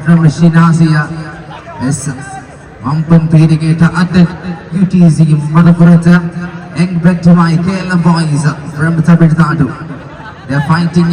Rashinasia is Mampum Pedigator at the UTZ Madhapurata Engbentumai Kerala Boys from Tamil Nadu. They are fighting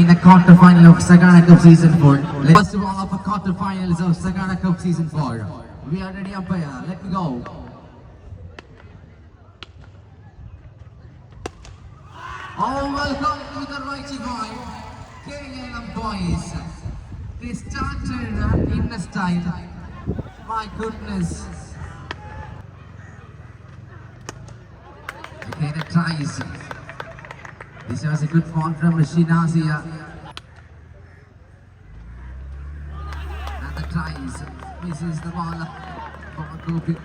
in a quarter final of Sagana Cup Season 4. First of all, of a quarter finals of Sagana Cup Season 4. We are ready, umpire. Let me go. Oh, welcome to the righty boy, KLM Boys. They started in the style. My goodness. Okay, the tries. This was a good form from Rashid Asia. Another tries. Misses the ball from Gopi.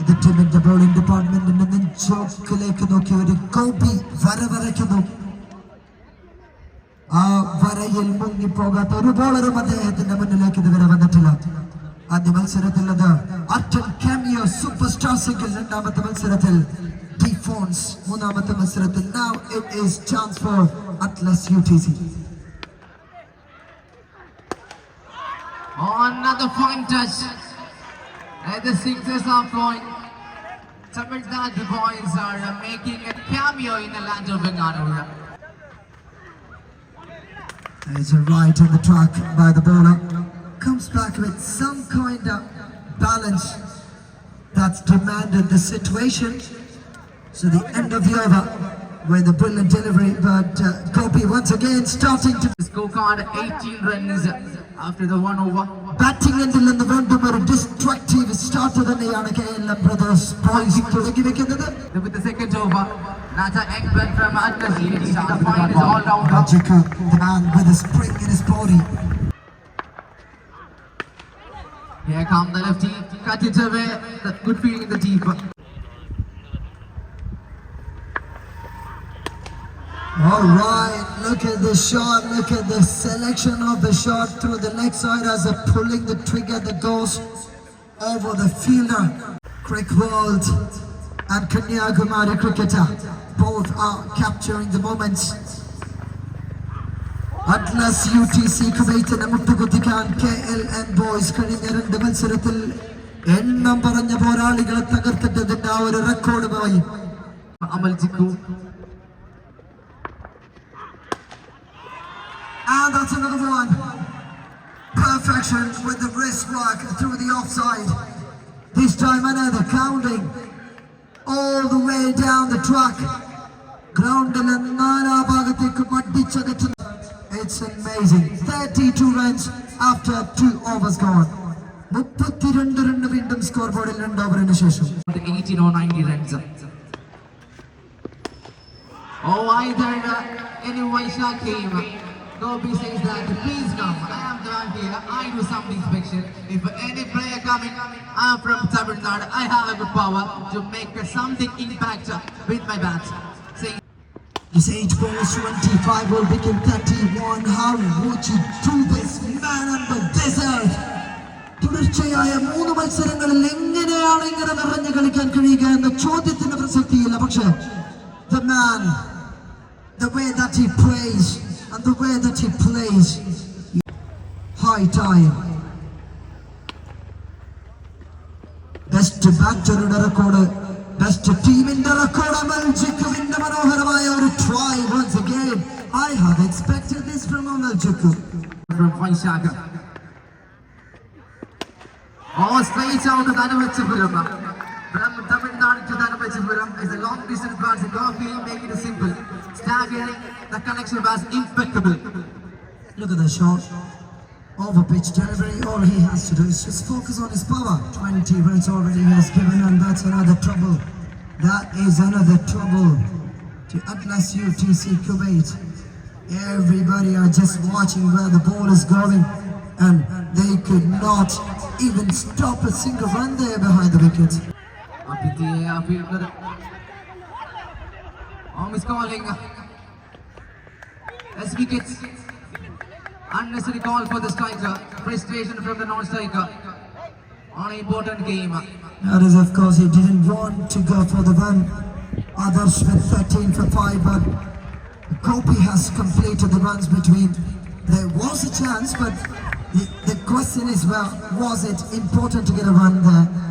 The team in the bowling department in the chocolate, can do. വരയിൽ മുങ്ങിപ്പോകാത്ത ഒരു ബോളറും അദ്ദേഹത്തിന്റെ മുന്നിലേക്ക് ഇതുവരെ വന്നിട്ടില്ല ആദ്യ മത്സരത്തിൽ അത് അർട്ടൻ cameo super stars എങ്കിൽ രണ്ടാമത്തെ മത്സരത്തിൽ ഡിഫോൺസ് മൂന്നാമത്തെ മത്സരത്തിൽ now it is chance for Atlas U T C Oh, another fine touch. And the sixers are flowing. Tamil Nadu boys are uh, making a cameo in the land of Bengaluru. There's a right on the track by the bowler. Comes back with some kind of balance that's demanded the situation. So the end of the over with a brilliant delivery, but uh, Gopi once again starting to scorecard 18 runs after the one over. Batting എൻഡിൽ നിന്ന് വീണ്ടും ഒരു destructive start തന്നെയാണ് K L M brothers boys തുടങ്ങി വെക്കുന്നത് With the second over, Nata Ekman from Atlas leads the final is all down. Rajika, the man with a spring in his body. Here come the lefty, cut it away. The good feeling in the deep. All right, look at the shot. Look at the selection of the shot through the leg side as they're pulling the trigger that goes over the fielder. Crickwold and Kanyakumari cricketer both are capturing the moments. Atlas U T C കുവൈറ്റിനെ മുട്ടുകുത്തിക്കാൻ K L N boys കഴിഞ്ഞ രണ്ട് മത്സരത്തിൽ എണ്ണം പറഞ്ഞ പോരാളികളെ തകർത്തിട്ടതിന്റെ ആ ഒരു റെക്കോർഡുമായി Amal Jiku. And that's another one. Perfection with the wrist work through the offside. This time another counting all the way down the track. ഗ്രൗണ്ടിലെ നാലാ ഭാഗത്തേക്ക് മടിച്ചകറ്റുന്ന It's amazing. 32 runs after two overs gone. മുപ്പത്തിരണ്ട് run വീണ്ടും score ബോർഡിൽ രണ്ട് ഓവറിന് ശേഷം 18 or 90 runs. Oh, either uh, any Vaishak came. Gopi says that please come. I am down here. I do something special. If any player coming, I am from Tamil Nadu. I have a good power to make uh, something impact uh, with my bat. Saying His age goes 25 will become 31. How would you do this, man under this earth? തുടർച്ചയായ മൂന്ന് മത്സരങ്ങളിൽ എങ്ങനെയാണ് ഇങ്ങനെ നിറഞ്ഞു കളിക്കാൻ കഴിയുക എന്ന ചോദ്യത്തിന് പ്രസക്തിയില്ല പക്ഷേ the man the way that he plays and the way that he plays high time best ബാറ്ററുടെ record best ടീമിന്റെ റെക്കോർഡ് അമൽ ജിക്കുവിന്റെ മനോഹരമായ ഒരു try once again I had expected this from Amal Jikku from Vaishak. Oh, straight out to Dhanavachapuram. From Tamil Nadu to Dhanavachapuram is a long distance pass. Gopi make it simple. Staggering, the connection was impeccable. look at the shot over pitch delivery all he has to do is just focus on his power 20 runs already he has given and that's another trouble that is another trouble to Atlas UTC Kuwait everybody are just watching where the ball is going and they could not even stop a single run there behind the wicket Apiti, Apiti. Oh, miss calling. As wickets. Unnecessary call for the striker. Frustration from the non-striker. On an important game. That is, of course, he didn't want to go for the run. Others with 13 for 5, but Gopi has completed the runs between there was a chance, but the, the question is, well, was it important to get a run there?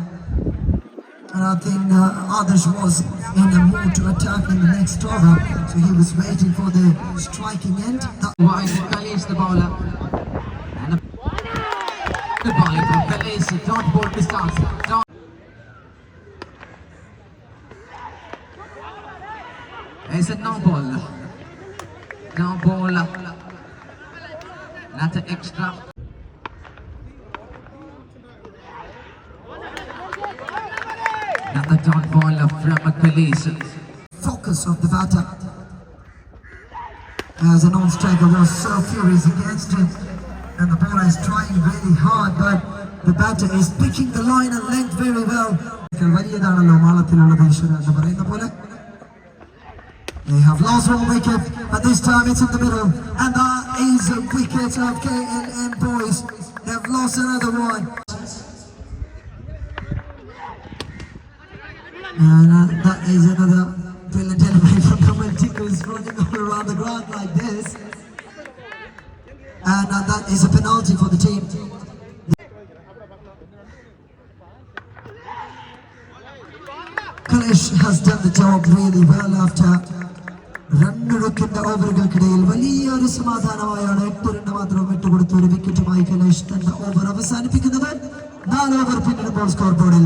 And I think uh, Adarsh was in a mood to attack in the next over, so he was waiting for the striking end. The Wide Kalesh the bowler. And a good ball from Kalesh. Dot ball distance. Dot. It's a no ball. No ball. Not an extra. Another dot ball from Kalesh. focus of the batter. As a non-striker was so furious against him, and the bowler is trying really hard, but the batter is picking the line and length very well. വലിയതാണല്ലോ മാളത്തിലുള്ളത് ഈശ്വര എന്ന് പറയുന്ന പോലെ They have lost one wicket, but this time it's in the middle, and that is a wicket of KLM boys. They've lost another one. And uh, that is another brilliant delivery from Kamalti who's running all around the ground like this. And uh, that is a penalty for the team. Kalesh has done the job really well after രണ്ടെടുക്കുന്ന ഓവറുകൾക്കിടയിൽ വലിയൊരു സമാധാനമായാണ് എട്ട് run മാത്രം വിട്ടുകൊടുത്ത ഒരു വിക്കറ്റുമായി കലേഷ് തന്റെ over അവസാനിപ്പിക്കുന്നത് നാല് over പിന്നിടുമ്പോൾ score ബോർഡിൽ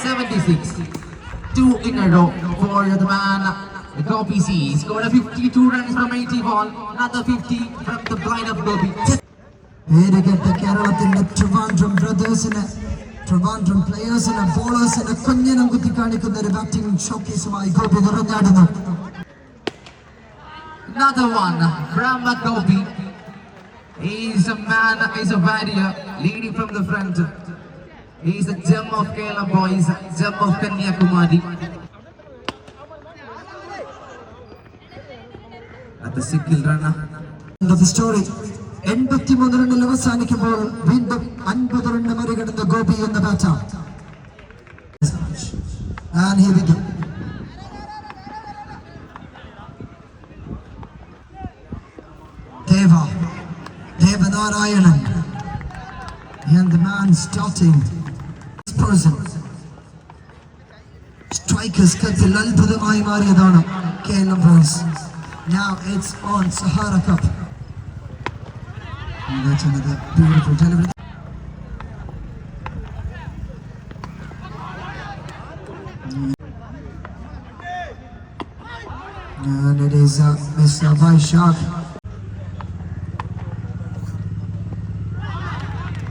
76. Two in a row for the man. The Gopi C scored a 52 runs from 80 ball. Another 50 from the blind of Gopi. പേരുകെട്ട കേരളത്തിന്റെ ട്രിവാൻഡ്രം ബ്രദേഴ്സിന് ട്രിവാൻഡ്രം പ്ലേയേഴ്സിന് ബോളേഴ്സിന് കുഞ്ഞിനം കുത്തി കാണിക്കുന്ന ഒരു batting ഷോക്കേസുമായി Gopi നിറഞ്ഞാടുന്നു Another one from Gopi. He's a man, he's a warrior, leading from the front. He's a gem of Kerala boys, gem of Kanyakumari. At the single runner. Story എൺപത്തിമൂന്ന് റണ്ണിൽ അവസാനിക്കുമ്പോൾ വീണ്ടും അൻപത് run മറികടന്ന ഗോപി എന്ന go. Deva, Deva Narayanan, and the man starting this person. Strikers കത്തിൽ അത്ഭുതമായി മാറിയതാണ് Keralam boys Now it's on Sahara Cup. And that's another beautiful delivery. And it is uh, Mr. Vaishak.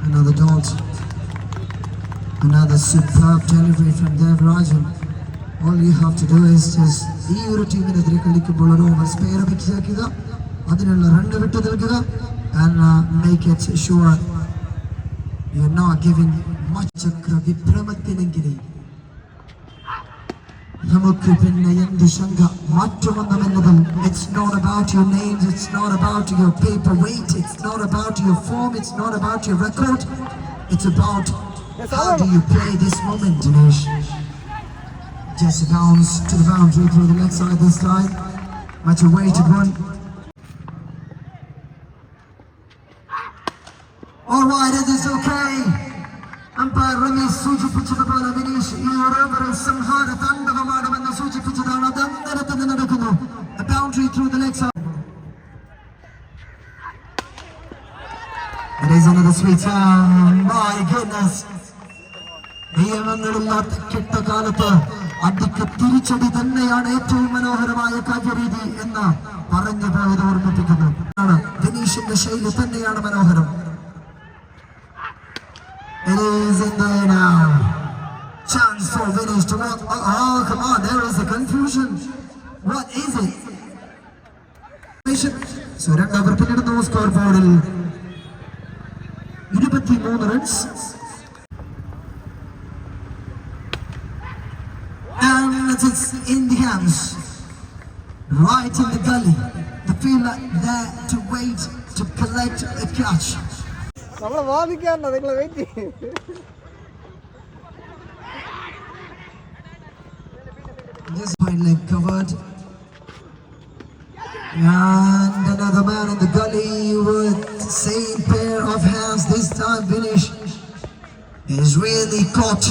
Another dot. Another superb delivery from Dev Rajan. All you have to do is just ഈ ഒരു ടീമിനെതിരെ കളിക്കുമ്പോൾ ഒരു over spare വെച്ചാക്കുക അതിനുള്ള run വിട്ടു നൽകുക and make it sure you are not giving much ചക്ര വിഭ്രമത്തിനെങ്കിലും നമുക്ക് പിന്നെ എന്ത് ശങ്ക മാറ്റമൊന്നുമെന്നതും it's not about your names it's not about your paper wait it's not about your form it's not about your record it's about how do you play this moment Dinesh just bounce to the boundary through the leg side this time much awaited one all right it is okay umpire Ramees സൂചിപ്പിച്ചതുപോലെ വിനീഷ് ഈ ഒരു ഓവറിൽ സംഹാര താണ്ഡവമാടുമെന്ന് സൂചിപ്പിച്ചതാണ് അത് അങ്ങനെ തന്നെ നടക്കുന്നു boundary through the legs It is another sweet sound. My goodness. നിയമങ്ങളില്ലാത്ത കെട്ടകാലത്ത് അതിക്ക് തിരിച്ചടി തന്നെയാണ് ഏറ്റവും മനോഹരമായ കാര്യരീതി എന്ന് പറഞ്ഞു പോയത് ഓർമ്മിപ്പിക്കുന്നു ദിനീഷിന്റെ ശൈലി തന്നെയാണ് മനോഹരം. Chance for Vinesh to walk. Oh, oh, come on, there is a confusion. What is it? പിന്നിടുന്നു സ്കോർ ബോർഡിൽ ഇരുപത്തിമൂന്ന് runs And it's in the hands, right in the gully. The fielder there to wait to collect a catch. നമ്മളെ വാദിക്കാറുണ്ടോ നിങ്ങൾ wait ചെയ്യും This hind leg covered. And another man in the gully with same pair of hands. This time finish is really caught.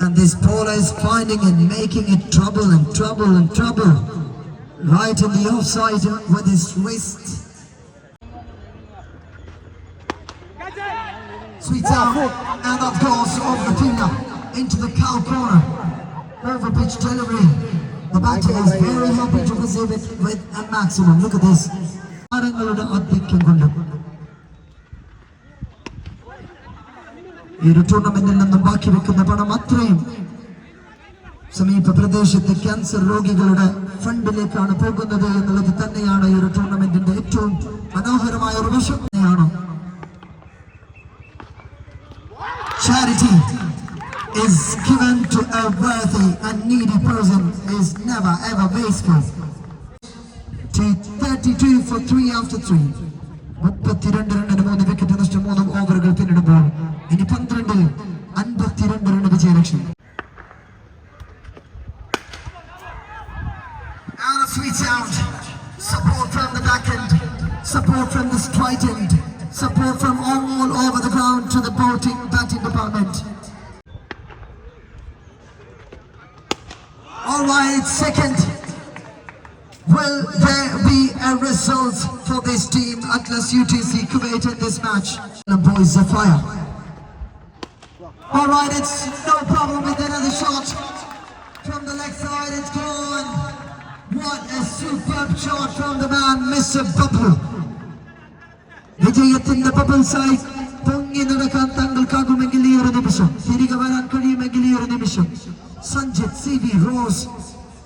And this bowler is finding and making it trouble and trouble and trouble. Right in the offside with his wrist. Sweeps out and that goes over the fielder into the cow corner. Over pitch delivery. The batter is very happy to receive it with a maximum. Look at this. ഈ ടൂർണമെന്റിൽ നിന്നും ബാക്കി വെക്കുന്ന പണം അത്രയും സമീപ പ്രദേശത്തെ cancer രോഗികളുടെ ഫണ്ടിലേക്കാണ് പോകുന്നത് എന്നുള്ളത് തന്നെയാണ് ഈ ടൂർണമെന്റിന്റെ ഏറ്റവും മനോഹരമായ ഒരു വശം തന്നെയാണ് charity is given to a worthy and needy person is never ever wasteful. T32 for 3 after 3. മുപ്പത്തിരണ്ട് റണ്ണിന് മൂന്ന് വിക്കറ്റ് നഷ്ടം മൂന്ന് ഓവറുകൾ പിന്നിടുമ്പോൾ action. Out of sweet sound. Support from the back end. Support from the straight end. Support from all all over the ground to the boating batting department. All right, second. Will there be a result for this team, Atlas UTC Kuwait in this match? The boys are fire. All right, it's no problem with another shot from the leg side. It's gone. What a superb shot from the man, Mr. Babu. വിജയത്തിന്റെ ബബിൾസായി പൊങ്ങി നടക്കാൻ താങ്കൾക്കാകുമെങ്കിൽ ഈ ഒരു നിമിഷം തിരികെ വരാൻ കഴിയുമെങ്കിൽ ഈ ഒരു നിമിഷം Sanjith C V Rose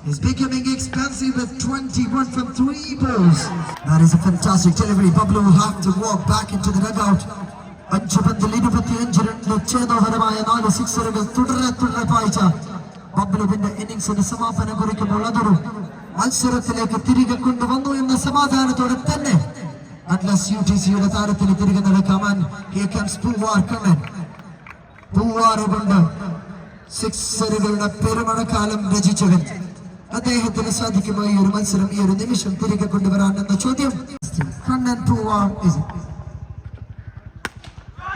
is becoming expensive with 21 from three balls. That is a fantastic delivery. Bablu will have to walk back into the dugout. അഞ്ച് പന്തിൽ ഇരുപത്തിയഞ്ച് രണ്ട് ഛേദോഹരമായ നാല് സിക്സറുകൾ തുടരെ തുടരെ പായിച്ച ബബ്ലുവിന്റെ ഇന്നിംഗ്സിന് സമാപനം കുറിക്കുമ്പോൾ അതൊരു മത്സരത്തിലേക്ക് തിരികെ കൊണ്ടുവന്നു എന്ന സമാധാനത്തോടെ തന്നെ അറ്റ്ലസ് യു ടി സിയുടെ താരത്തിന് തിരികെ നടക്കാമാൻ കെ കംസ് പൂവാർ സിക്സറുകളുടെ പെരുമഴക്കാലം രചിച്ചവൻ. അദ്ദേഹത്തിന് സാധിക്കുമോ ഈ ഒരു മത്സരം? ഈ ഒരു നിമിഷം തിരികെ കൊണ്ടുവരാൻ എന്ന ചോദ്യം. Kannan Poovar?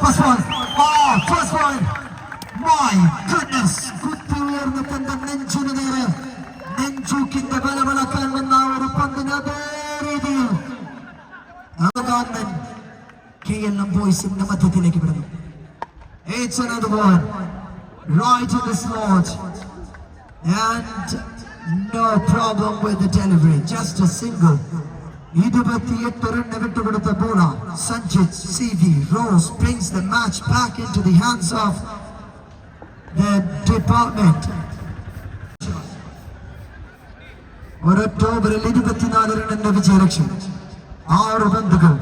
First one. Oh, first one. My goodness. കുത്തി ഉയർന്ന തന്റെ നെഞ്ചിന് നേരെ നെഞ്ചൂക്കിന്റെ ബലവിളക്കാൻ വന്ന ആ ഒരു പന്തിന് അതേ രീതിയിൽ ഗവൺമെന്റ് കെ എൽ എം ബോയ്സിന്റെ മധ്യത്തിലേക്ക് വിടുന്നു It's another one. Right in the slot. And no problem with the delivery. Just a single. ഇരുപത്തിയെട്ട് റണ്ണ് വിട്ടുകൊടുത്ത bowler Sanjith C V Rose brings the match back into the hands of the department. ഒരൊറ്റ ഓവറിൽ ഇരുപത്തിനാല് റണ്ണിന്റെ വിജയലക്ഷ്യം. ആറ് പന്തുകൾ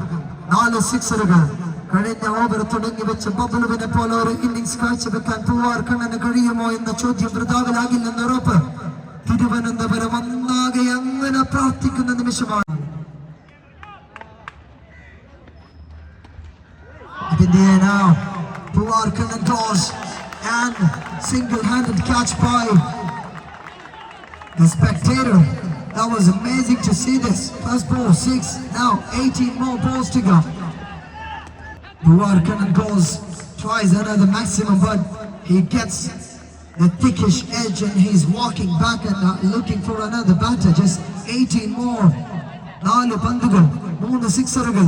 നാല് സിക്സറുകൾ കഴിഞ്ഞ ഓവർ തുടങ്ങി വെച്ച ബബുലുവിനെ പോലെ ഒരു ഇന്നിംഗ്സ് കാഴ്ചവെക്കാൻ പൂവാർ കണ്ണന് കഴിയുമോ എന്ന ചോദ്യം വൃതാവിലാകില്ലെന്ന് ഉറപ്പ്. തിരുവനന്തപുരം ഒന്നാകെ അങ്ങനെ പ്രാർത്ഥിക്കുന്ന നിമിഷമാണ്. In the air now, Puar Kannan draws and single-handed catch by the spectator. That was amazing to see this. First ball, six, now 18 more balls to go. Buarkanan goes, tries another maximum, but he gets the thickish edge and he's walking back and uh, looking for another batter. Just 18 more. നാല് പന്തുകൾ മൂന്ന് സിക്സറുകൾ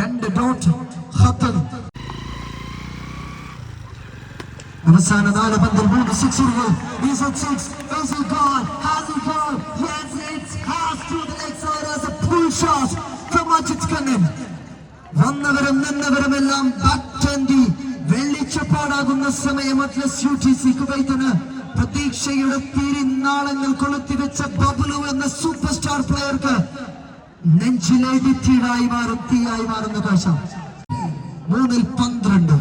രണ്ട് dot ഹത്തൻ അവസാന നാല് പന്തിൽ മൂന്ന് സിക്സറുകൾ Is it six? Is it gone? Has it gone? Yes, the leg side as a pull shot from Ajit Kannan. വന്നവരും നിന്നവരുമെല്ലാം ബാറ്റേന്തി വെള്ളിച്ചപ്പാടാകുന്ന സമയം അറ്റ്ലസ് യു ടി സി കുവൈത്തിന് പ്രതീക്ഷയുടെ തിരിനാളങ്ങൾ കൊളുത്തിവെച്ച ബബുലു എന്ന സൂപ്പർ സ്റ്റാർ പ്ലെയർക്ക് നെഞ്ചിലെ തീരായി മാറും തീയായി മാറുന്ന കാഴ്ച മൂന്നിൽ പന്ത്രണ്ട്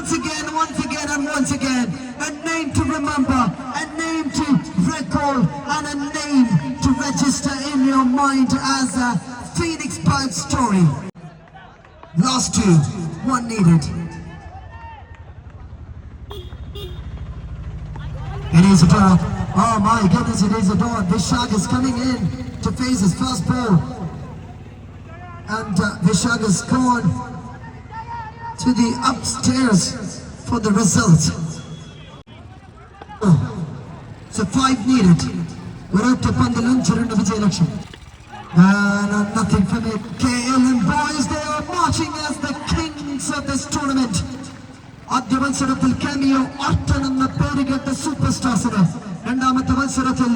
Once again, once again, and once again. A name to remember, a name to recall, and a name to register in your mind as a Phoenix Bird story. Last two, one needed. It is a draw. Oh my goodness, it is a draw. Vishag is coming in to face his first ball. And uh, Vishag has gone to the upstairs for the result. Oh. So five needed. ഒരൊറ്റ പന്തിൽ അഞ്ച് രണ്ട് വിജയലക്ഷ്യം And uh, nothing from it. KLM boys, they are marching as the kings of this tournament. ആദ്യ മത്സരത്തിൽ cameo Orton എന്ന പേരുകേട്ട super സ്റ്റാർസിന് രണ്ടാമത്തെ മത്സരത്തിൽ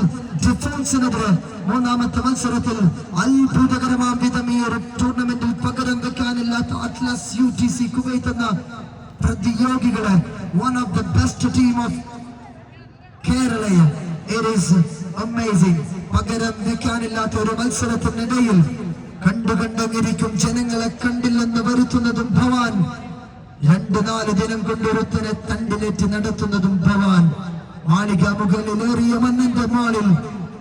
ഡിഫോൺസിനെതിരെ മൂന്നാമത്തെ മത്സരത്തിൽ അത്ഭുതകരമാം വിധം ഈ ഒരു ടൂർണമെന്റിൽ പകരം വെക്കാനില്ലാത്ത Atlas U T C Kuwait എന്ന പ്രതിയോഗികളെ one of the best team of കേരളയും it is amazing പകരം വെക്കാനില്ലാത്ത ഒരു മത്സരത്തിനിടയിൽ കണ്ടു കണ്ടങ്ങിരിക്കും ജനങ്ങളെ കണ്ടില്ലെന്ന് വരുത്തുന്നതും ഭവാൻ. രണ്ട് നാല് ദിനം കൊണ്ടൊരുത്തനെ തണ്ടിലേറ്റ് നടത്തുന്നതും ഭവാൻ. മാളിക മുകളിൽ ഏറിയ മണ്ണിന്റെ മാളിൽ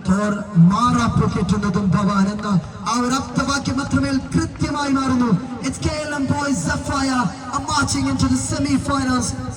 തോർ മാറാ കെട്ടുന്നതും ഭവാൻ എന്ന ആ ഒരു അർത്ഥവാക്യം അത്രമേൽ കൃത്യമായി മാറുന്നു. ഇറ്റ്സ് എം ബോയ്സ് സഫായ are marching into the semi-finals.